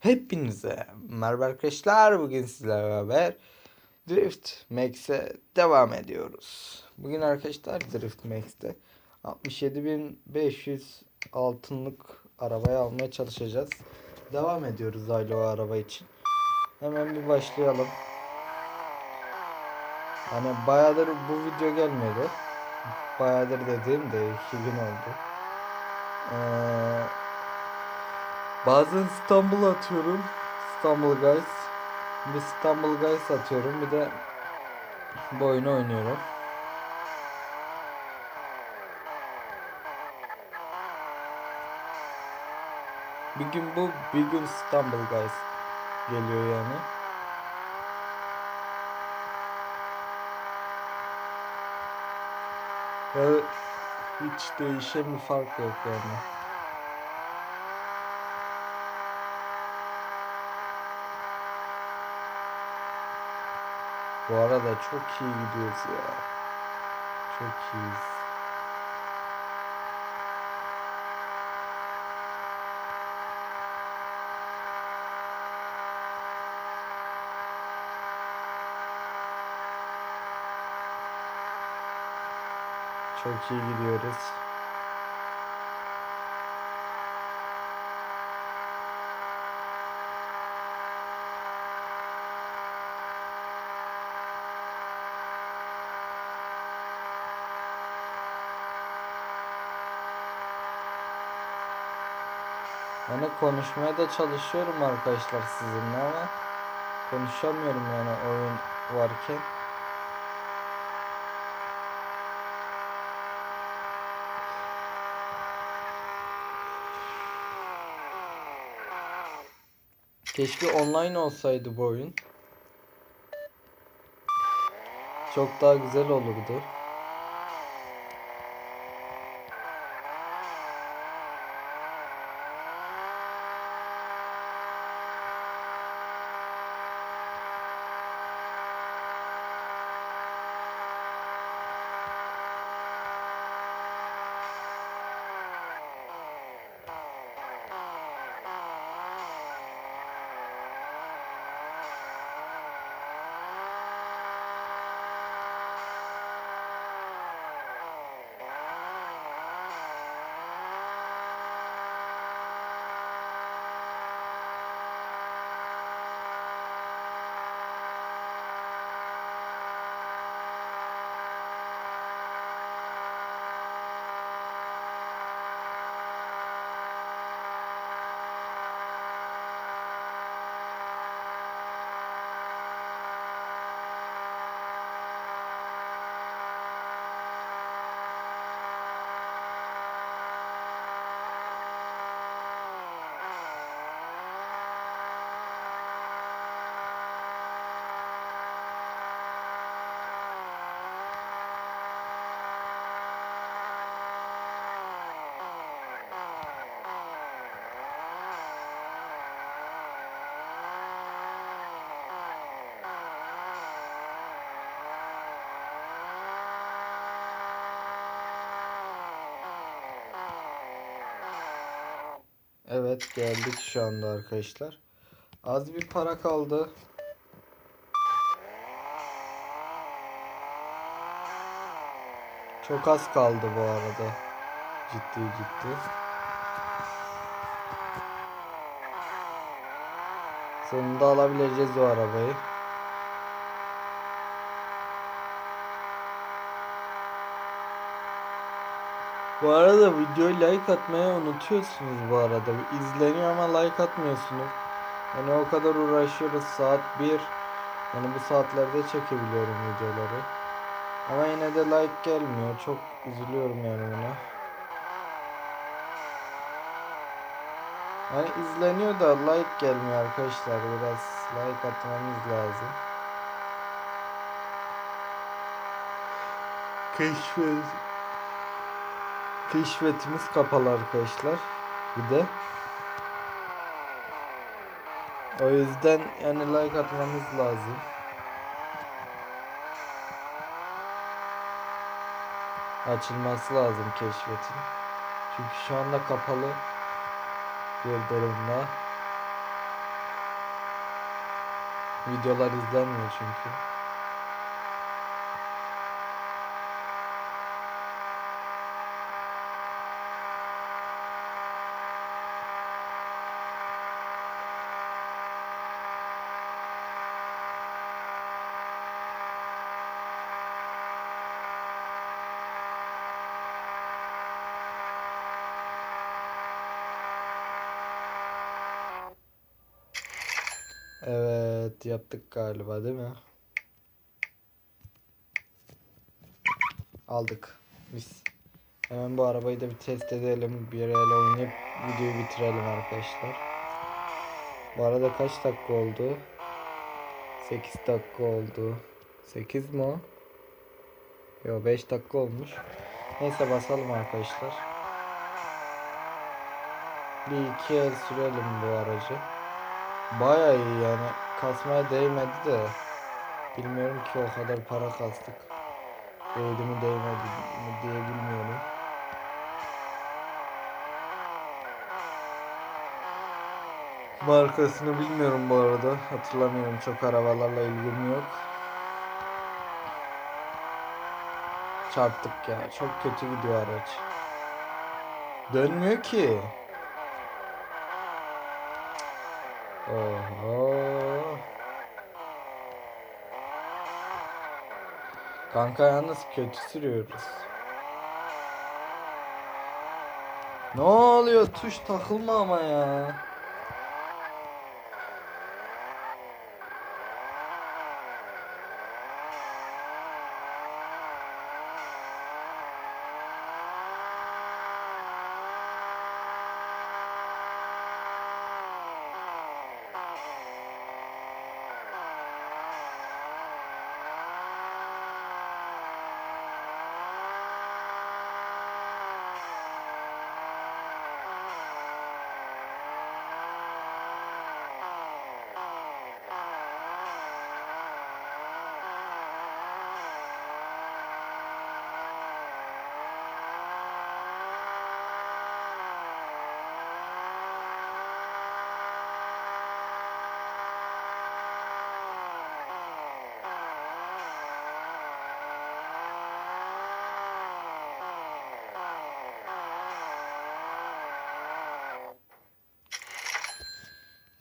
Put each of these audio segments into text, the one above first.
Hepinize merhaba arkadaşlar. Bugün sizlerle beraber Drift Max'e devam ediyoruz. Bugün arkadaşlar Drift Max'te 67.500 altınlık arabayı almaya çalışacağız. Devam ediyoruz hala o araba için. Hemen bir başlayalım. Hani bayağıdır bu video gelmedi. Bayağıdır dediğim de 2 gün oldu. Ee, Bazen İstanbul atıyorum. İstanbul Guys. Bir İstanbul Guys atıyorum. Bir de bu oyunu oynuyorum. Bir gün bu, bir gün İstanbul Guys geliyor yani. Ve hiç değişen bir fark yok yani. Bu arada çok iyi gidiyoruz ya. Çok iyiyiz. Çok iyi gidiyoruz. Yani konuşmaya da çalışıyorum arkadaşlar sizinle ama konuşamıyorum yani oyun varken. Keşke online olsaydı bu oyun. Çok daha güzel olurdu. Evet geldik şu anda arkadaşlar. Az bir para kaldı. Çok az kaldı bu arada. Ciddi ciddi. Sonunda alabileceğiz o arabayı. Bu arada videoyu like atmayı unutuyorsunuz bu arada. İzleniyor ama like atmıyorsunuz. Yani o kadar uğraşıyoruz saat 1. Yani bu saatlerde çekebiliyorum videoları. Ama yine de like gelmiyor. Çok üzülüyorum yani buna. Yani izleniyor da like gelmiyor arkadaşlar. Biraz like atmamız lazım. Keşfet. Keşfetimiz kapalı arkadaşlar. Bir de. O yüzden yani like atmamız lazım. Açılması lazım keşfetin. Çünkü şu anda kapalı bir durumda. Videolar izlenmiyor çünkü. Evet yaptık galiba değil mi? Aldık. Biz. Hemen bu arabayı da bir test edelim. Bir el oynayıp videoyu bitirelim arkadaşlar. Bu arada kaç dakika oldu? 8 dakika oldu. 8 mi o? Yo 5 dakika olmuş. Neyse basalım arkadaşlar. Bir iki el sürelim bu aracı. Baya iyi yani. Kasmaya değmedi de. Bilmiyorum ki o kadar para kastık. Değdi mi değmedi mi diye bilmiyorum. Markasını bilmiyorum bu arada. Hatırlamıyorum. Çok arabalarla ilgim yok. Çarptık ya. Çok kötü gidiyor araç. Dönmüyor ki. Oho. Kanka yalnız kötü sürüyoruz. Ne oluyor? Tuş takılma ama ya.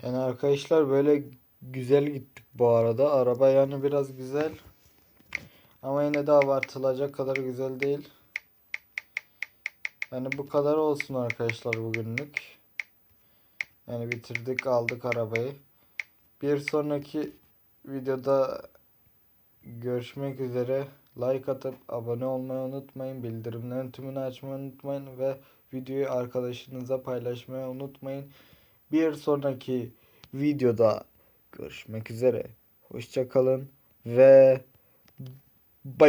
Yani arkadaşlar böyle güzel gittik bu arada. Araba yani biraz güzel. Ama yine de abartılacak kadar güzel değil. Yani bu kadar olsun arkadaşlar bugünlük. Yani bitirdik aldık arabayı. Bir sonraki videoda görüşmek üzere. Like atıp abone olmayı unutmayın. Bildirimlerin tümünü açmayı unutmayın. Ve videoyu arkadaşınıza paylaşmayı unutmayın. Bir sonraki videoda görüşmek üzere. Hoşçakalın ve